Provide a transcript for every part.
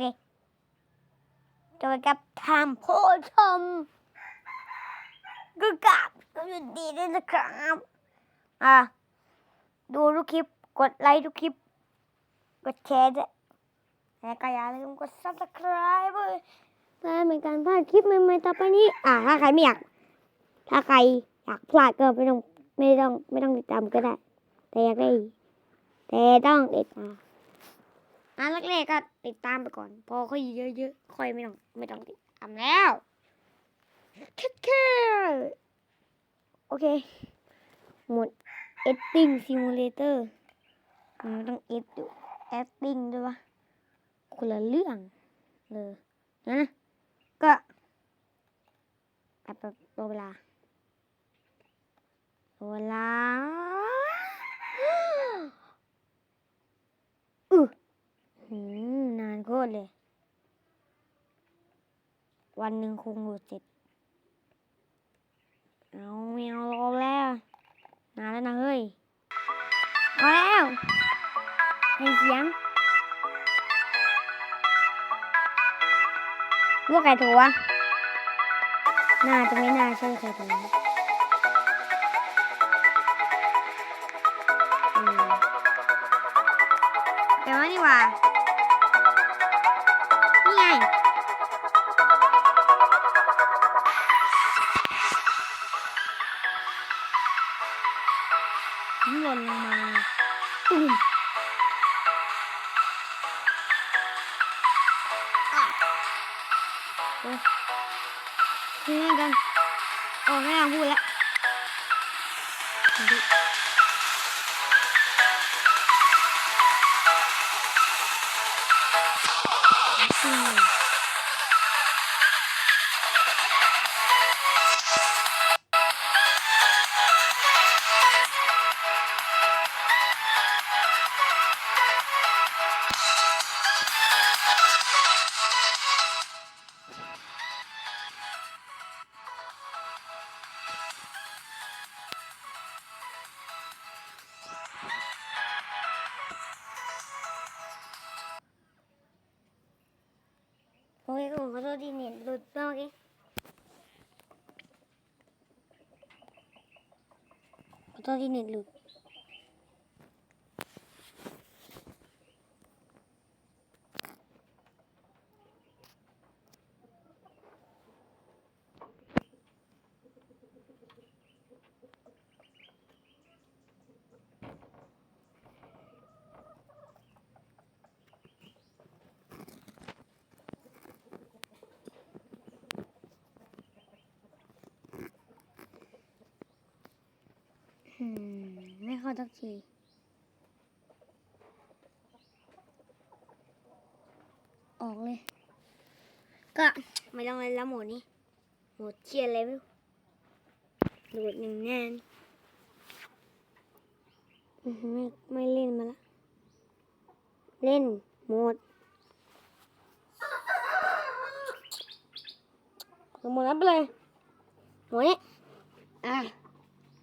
เคจะไปกับทำโพชมก็กลับก็ยินดีด้วยนะครับอะดูทุกคลิปกดไลค์ทุกคลิป กดแชร์ด้วยแล้วก็อย่าลืมกด subscribe ด้วยเพื่อไม่ให้การพลาดคลิปใหม่ๆต่อไปนี้ อ่าถ้าใครไม่อยาก ถ้าใครอยากพลาดก็ไม่ต้องไม่ต้องไม่ต้องติดตามก็ได้ แต่อยากได้ แต่ต้องติดตาม อันแรกๆก็ติดตามไปก่อน พอค่อยเยอะๆค่อยไม่ต้องไม่ต้องติดตามแล้วแค่แค่โอเค หมด editing simulator มันต้อง ed ดู acting ด้วยวะคนละเรื่องเลยนะ ก็แบบแบบรอเวลารอเวลา อือหืม นานโคตรเลย วันหนึ่งคงหลุดเสร็จ เอาไม่เอารอแล้ว นานแล้วนะเฮ้ยเอาแล้วให้เสียงว่าใครโทรวะน่าจะไม่น่าใช่ใครโทรนะอืมแต่ว่านี่ว่า ขอโทษที่เน็ตหลุด อืมไม่ เข้าทักทีออกเลย ก็ไม่ต้องเล่นแล้วหมดนี้หมดเชียร์เลยโหลดหนึ่งแน่นไม่ไม่เล่นมาละ เล่นหมดหมดนั้นไปเลยหมดนี้อะ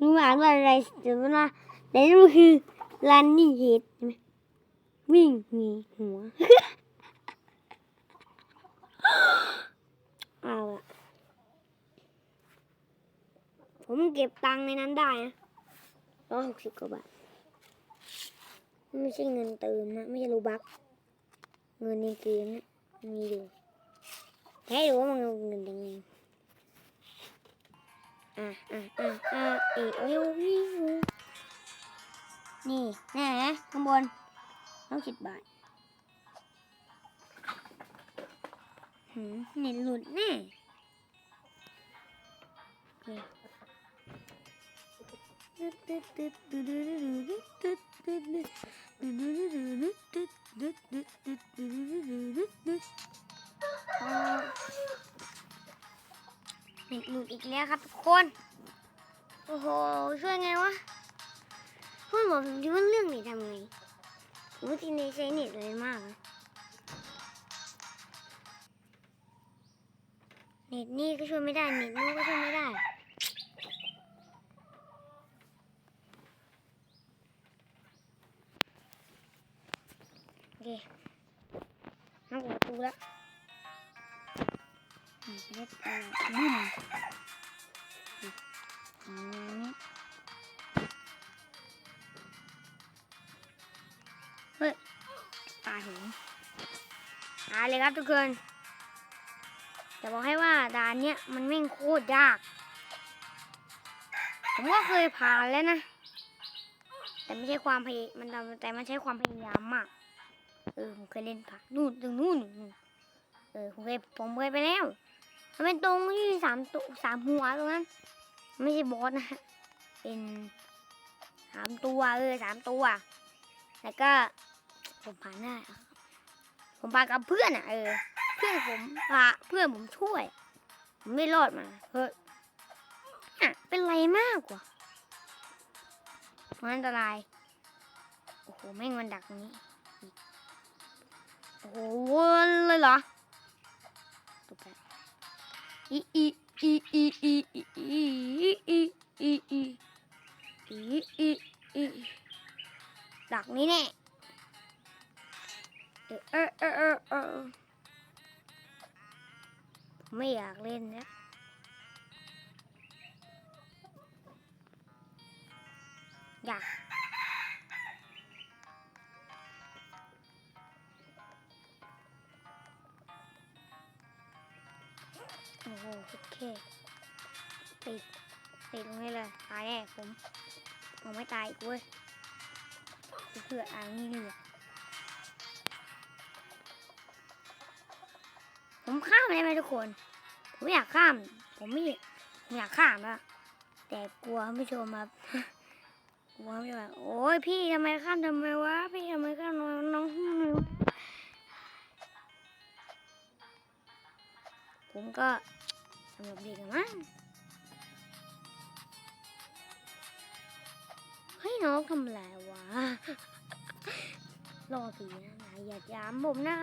รู้อ่านว่าอะไรเดี๋ยวนะ แต่นี่มันคือรันนี่เฮดใช่ไหมวิ่งหนีหัวเอาละผมเก็บตังค์ในนั้นได้นะร้อยหกสิบกว่าบาท ไม่ใช่เงินเติมนะ ไม่ใช่รูบัก เงินในเกมนะมีอยู่ให้ดูว่ามันเงินยังไงอะอะอะอะเอโอ้ยโอ้ยโอ้ย นี่แน่นะข้างบนต้องสิบบาทหืมเน็ตหลุดแน่โอเคอ่าเน็ตหลุดอีกแล้วครับทุกคน โอ้โห ช่วยไงวะ เพื่อนบอกผมที่ว่าเรื่องนี้ทำไงผมทีนี้ใช้เน็ตเลยมากนะเน็ตนี่ก็ช่วยไม่ได้ เน็ตนู้นก็ช่วยไม่ได้โอเคน้ำกดประตูรู้แล้วอืมเล็ดเออบุ้ม เลยครับทุกคนจะบอกให้ว่าด่านเนี้ยมันแม่งโคตรยาก ผมก็เคยผ่านแล้วนะ แต่ไม่ใช่ความพยมันแต่มันใช้ความพยายามมาก เออผมเคยเล่นผ่านนู่นตรงนู่นเออผมเคยผมเคยไปแล้วมันเป็นตรงที่สามตัวสามหัวตรงนั้น ไม่ใช่บอสนะเป็นสามตัวเออสามตัว แล้วก็ผมผ่านได้ ผมพากับเพื่อนอะเออ เพื่อนผมพาเพื่อนผมช่วย ผมไม่รอดมาเฮ้ยอะเป็นไรมากกว่ามันอันตราย โอ้โห แม่งมันดักตรงนี้อีกโอ้โหวนเลยเหรอตกใจอีอีอีอีอีอีอีอีอีอีอีอีอีดักนี้แน่ เออเออเออเออไม่อยากเล่นแล้วอยากโอ้โหโอเคติดติดตรงนี้เลยตายแน่ผมผมไม่ตายอีกเว้ยเพื่ออ่างนี่นี่อะ ข้ามได้ไหมทุกคน ผมอยากข้าม ผมไม่ผมอยากข้ามอะแต่กลัวท่ชมครับกลัวท่ชมแบบโอ้ยพี่ทำไมข้ามทำไมวะพี่ทำไมข้ามน้องน้องทำไมวะผมก็สำหรับเด็กอะมั้งเฮ้ยน้องทำอะไรวะรอผีนะอย่าหยามผมนะ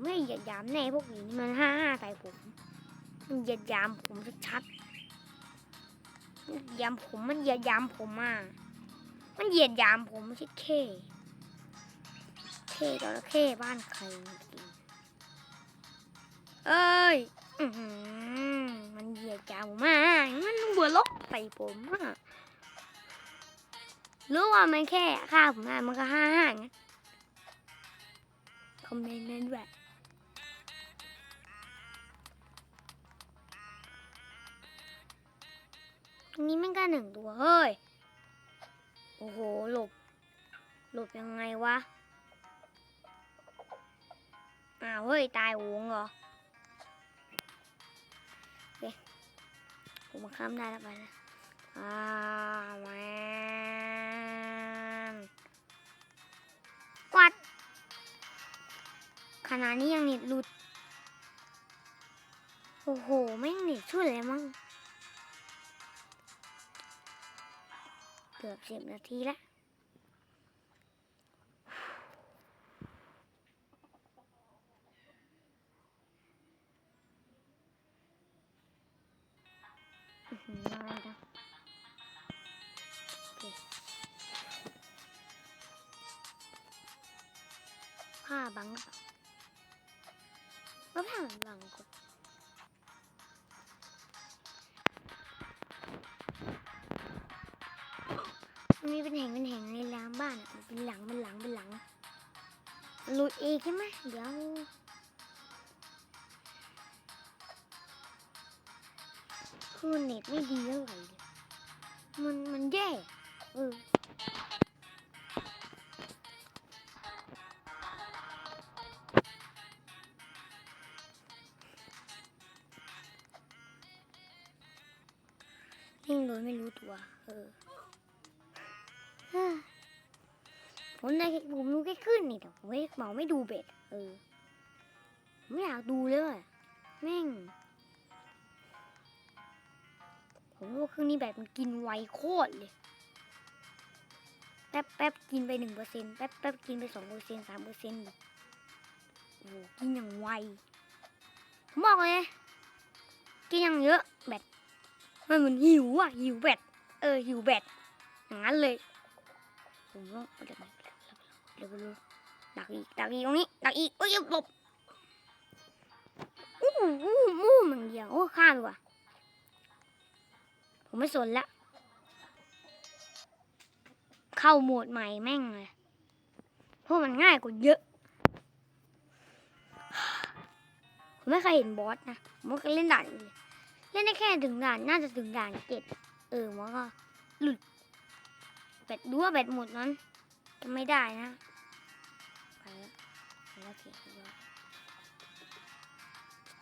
ไม่อย่าหยามแน่พวกนี่มันห้าห้าใส่ผมมันอย่าหยามผมชัดๆมันยามผมมันเหยียดยามผมอะมันเหยียดยามผมไม่ใช่เคเคจระเข้บ้านใครเอ้ยมันเหยียดยามผมมากมันหัวลกใส่ผมอะรู้ว่ามันแค่ฆ่าผมอะมันก็ห้าห้าไงคอมเมนต์นั้นด้วยต งนี้มันก็หนึ่งตัวเฮ้ย โอ้โห หลบ หลบยังไงวะ อ้าวเฮ้ย ตายวงเหรอผมมาข้ามได้แล้วไปนะอ่าแมนกวัดขนาดนี้ยังเน็ตหลุด โอ้โห แม่งเน็ตช่วยเลยมั้ง กือบสิบนาทีแล้วานมันเป็นหลังเป็นหลังเป็นหลังหลุดเองใช่ไหมเดี๋ยวคือเน็ตไม่ดีเท่าไหร่เลยมันมันแย่เออเล่นโดยไม่รู้ตัว เออ ผมได้แค่ผมรู้แค่ขึ้นนี่แต่ผมไม่เมาไม่ดูเบ็ด เออ ไม่อยากดูเลยแม่ง ผมว่าเครื่องนี้แบบมันกินไวโคตรเลย แป๊บแป๊บกินไปหนึ่งเปอร์เซ็นแป๊บแป๊บกินไปสองเปอร์เซ็นสามเปอร์เซ็นแบบโอ้กินอย่างไว ผมบอกเลย กินอย่างเยอะแบตมันเหมือนหิวอะหิวแบตเออหิวแบตอย่างนั้นเลย ผมต้องเดี๋ยวเดี๋ยวไปดูดักอีกดักอีกตรงนี้ดักอีกเอ้ยหลบอู้มู่มึงเดียวโอ้ข้ามดีกว่าผมไม่สนละ เข้าโหมดใหม่แม่งเลยเพราะมันง่ายกว่าเยอะ ผมไม่เคยเห็นบอสนะผมก็เล่นด่านเล่นได้แค่ถึงด่านน่าจะถึงด่านเจ็ดเออมันก็หลุดแบตดูว่าแบตหมดนั้นจะไม่ได้นะ เสียไปแล้ว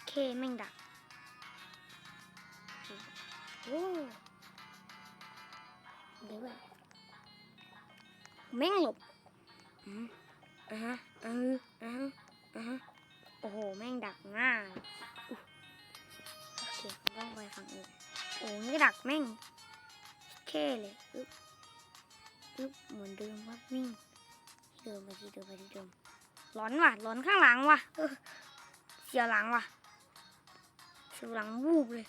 เคแม่งดักโอ้เดี๋ยวแบบแม่งหลบอืมอ่าฮะเอออ่าฮะอ่าฮะโอ้โห แม่งดักง่ายอุ๊ยโอเคต้องไปฝั่งอื่นโอ้นี่ดักแม่งเคเลยอึ๊บอึ๊บเหมือนเดิมว่าวิ่งที่เดิมไปที่เดิมไปที่เดิม ร้อนว่ะร้อนข้างหลังว่ะเสียวหลังว่ะเสียวหลังวูบเลย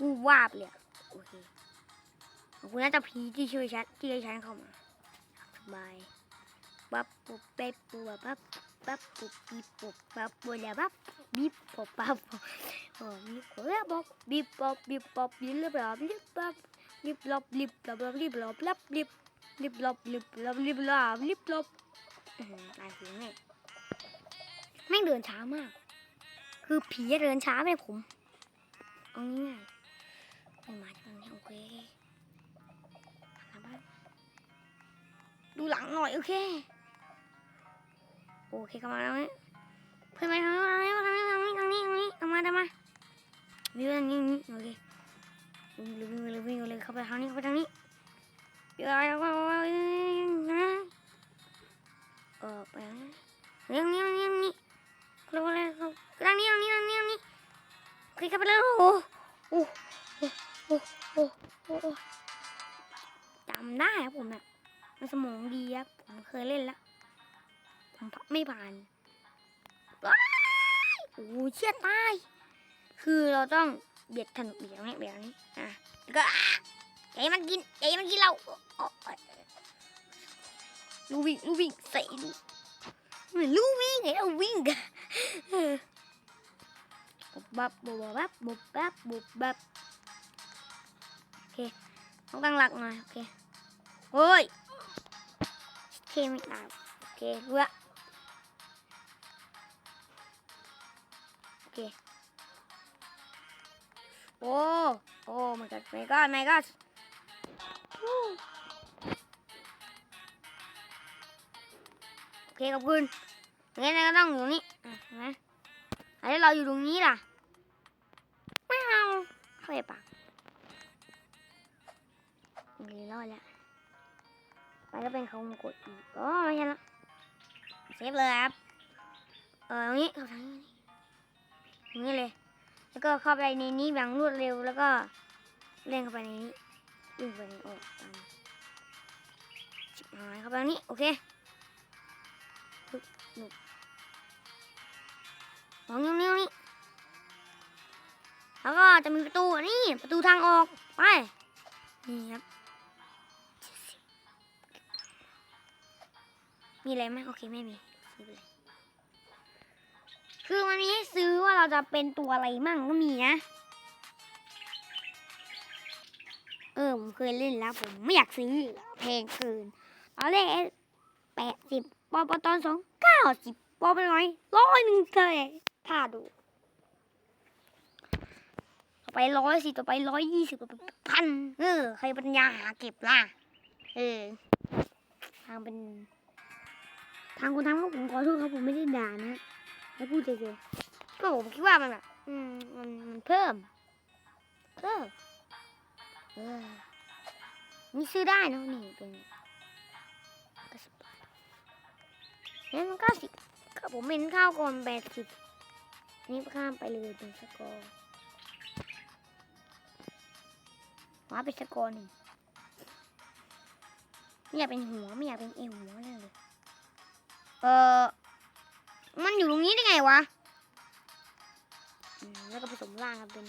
วูบวาบเลยโอเคขอบคุณนะจ้าพีที่ช่วยฉันที่ให้ฉันเข้ามาสบายปั๊บปุ๊บเป๊บปุ๊บปั๊บปั๊บปุ๊บปิ๊บปุ๊บปั๊บปุ๊บแล้วปั๊บบิ๊บปุ๊บปั๊บโอ้บิ๊บปุ๊บแล้วปุ๊บบิ๊บปุ๊บบิ๊บปุ๊บบิ๊บแล้วปั๊บบิ๊บปั๊บบิ๊บลบบิ๊บลบบิ๊บลบลับบิ๊บบิ๊บลบบิ๊บลบบิ๊บลบบิ๊บลบอืมตายเสียง เนี่แม่งเดินช้ามาก คือผีเดินช้าไปผมเอาง่ายๆไม่มาจังโอเคมาบ้านดูหลังหน่อยโอเค โอเคเข้ามาแล้วเนี่ยเพื่อนมาทางนี้ทางนี้ทางนี้ทางนี้ทางนี้ทางนี้เอามาทำมาวิ่งทางนี้โอเควิ่งเลยวิ่งเลยวิ่งเลยเข้าไปทางนี้เข้าไปทางนี้เดี๋ยวเอาเอาเอานะเออไปทางนี้ทางนี้ทางนี้ทางนี้เข้าไปเลยเข้าทางนี้ทางนี้ทางนี้ทางนี้โอเคเข้าไปเลยโอ้โอ้โอ้โอ้โอ้โอ้จำได้ครับผมเนี่ยมันสมองดีครับผมเคยเล่นแล้วผมไม่ผ่านโอ้ยเชี่ยตาย คือเราต้องเบียดถนนเบียดตรงนี้เบียดตรงนี้อะแล้วก็อะอย่าให้มันกินอย่าให้มันกินเรา lưu viên lưu viên xịn mình lưu viên nghĩ đâu viên cả bột bắp bột bắp bột bắp bột bắp. Ok không tăng lặng rồi ok. Ôi! Khi mình làm, ok luôn ạ. Ok. Oh oh my god my god my god Woo. เคขอบคุณงั้นเราก็ต้องอยู่ตรงนี้อ่นไหมอันนี้เราอยู่ตรงนี้ล่ะ ไม่เอาเข้าไปปากโอเรอดแล้วไปก็เป็นเขามงกดอีกอ๋อไม่ใช่ละเซฟเลยครับ เออตรงนี้เข้าทางนี้อย่างนี้เลย แล้วก็เข้าไปในนี้อย่างรวดเร็วแล้วก็เล่นเข้าไปในนี้วิ่งไปในโอ้ตามชิบหายเข้าไปตรงนี้ โอเค ปึ๊บหนุบมองนิ้วๆนี่แล้วก็จะมีประตูนี่ประตูทางออกไปนี่ครับมีอะไรไหมโอเคไม่มีซื้อไปเลยคือวันนี้ซื้อว่าเราจะเป็นตัวอะไรมั่งก็มีนะ เออผมเคยเล่นแล้วผมไม่อยากซื้อแพงเกินตอนแรกแปดสิบ ปอปตอนสองเก้าสิบปอไปร้อยร้อยหนึ่งเลยถ้าดูต่อไปร้อยสิต่อไปร้อยยี่สิบต่อไปพันเออใครปัญญาหาเก็บล่ะเออทางเป็น ทางคนทำก็ผมขอโทษครับผมไม่ได้ด่านะแล้วพูดเฉยๆก็ผมคิดว่ามันแบบอืมมันมันเพิ่มเพิ่มเออนี่ซื้อได้นะนี่เป็น เนี่ยมันเก้าสิบผมเป็นข้าวก่อนแปดสิบนี่ข้ามไปเลยเป็นสกอร์ว้าเป็นสกอร์หนึ่งไม่อยากเป็นหัวไม่อยากเป็นเอวหัวเลย เออมันอยู่ตรงนี้ได้ไงวะ แล้วก็ผสมร่างกันเป็น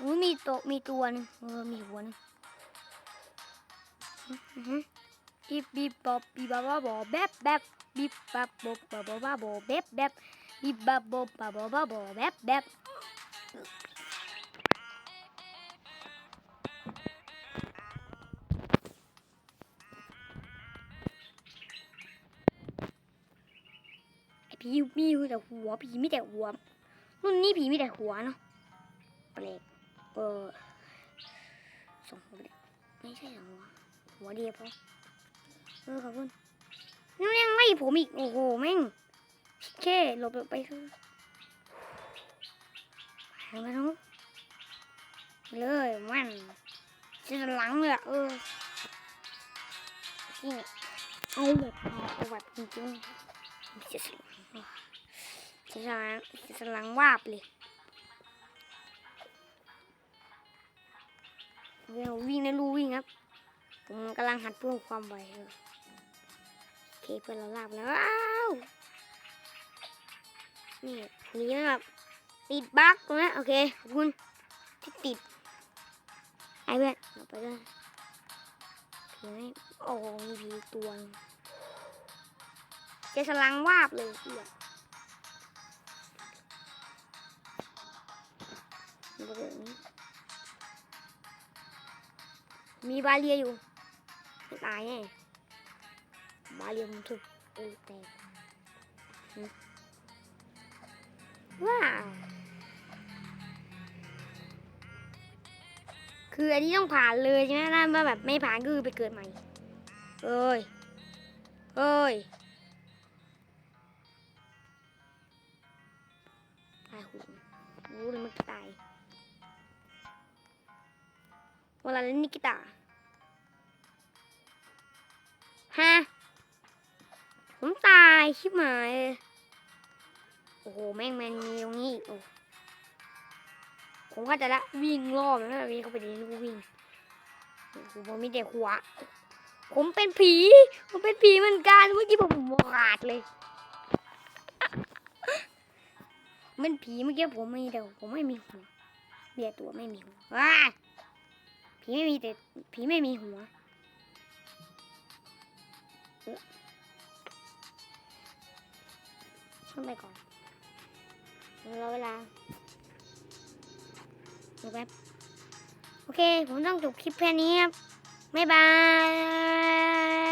อุ้ยมีตัวมีตัวนึงเออมีหัวนึง อีบบีบอบบีบาบาบอแบบแบบบิบบับบบบบบบบบเบบแบบบิบบับบบบบบบบบแบบแบบผีมีแต่หัวผีมีแต่หัวรุ่นนี้ผีมีแต่หัวเนาะแปลกเออสองหัวไม่ใช่สองหัว หัวเดียวพอเออขอบคุณนี่ยังไล่ผมอีก โอ้โหแม่งแค่หลบไปคือไปมาทั้งเลยมันจะหลังเลยอะเออนี่เอาแบบเอาแบบจริงๆจะสลังจะสลังจะสลังวาบเลยเดี๋ยววิ่งในะลูวิ่งครับ ผมกำลังหัดเพิ่มความไวเออโอเคเพื่อนเราลาบแล้วว้าวนี่นี่นะครับติดบั๊กนะโอเคขอบคุณที่ติดไอ้เพื่อนเราไปกันผีไม่โอ้โหมีผีตัวจะสลังวาบเลยเพื่อนนี่ก็แบบนี้มีบาเรียอยู่ ตายแน่บาเรียมนถูกเออแตกหึว้าวคืออันนี้ต้องผ่านเลยใช่ไหมถ้ามาแบบไม่ผ่านก็คือไปเกิดใหม่เอ้ยเอ้ยตายหูรู้เลยมันตายเวลาเล่นนิกิตา ฮะ ผมตายชิบหายโอ้โห แม่งแมนมีตรงนี้อีกโอ้ผมเข้าใจละวิ่งรอบแล้วแบบนี้เข้าไปในลูกวิ่งผมมีแต่หัว ผมเป็นผี ผมเป็นผีเหมือนกัน เมื่อกี้ผมขาดเลยมันผีเมื่อกี้ผมไม่แต่ผมไม่มีหัวเบียตัวไม่มีหัวผีไม่มีแต่ผีไม่มีหัว ขึ้นไปก่อนรอเวลาเดี๋ยวแป๊บโอเค ผมต้องจบคลิปแค่นี้ครับ บ๊ายบาย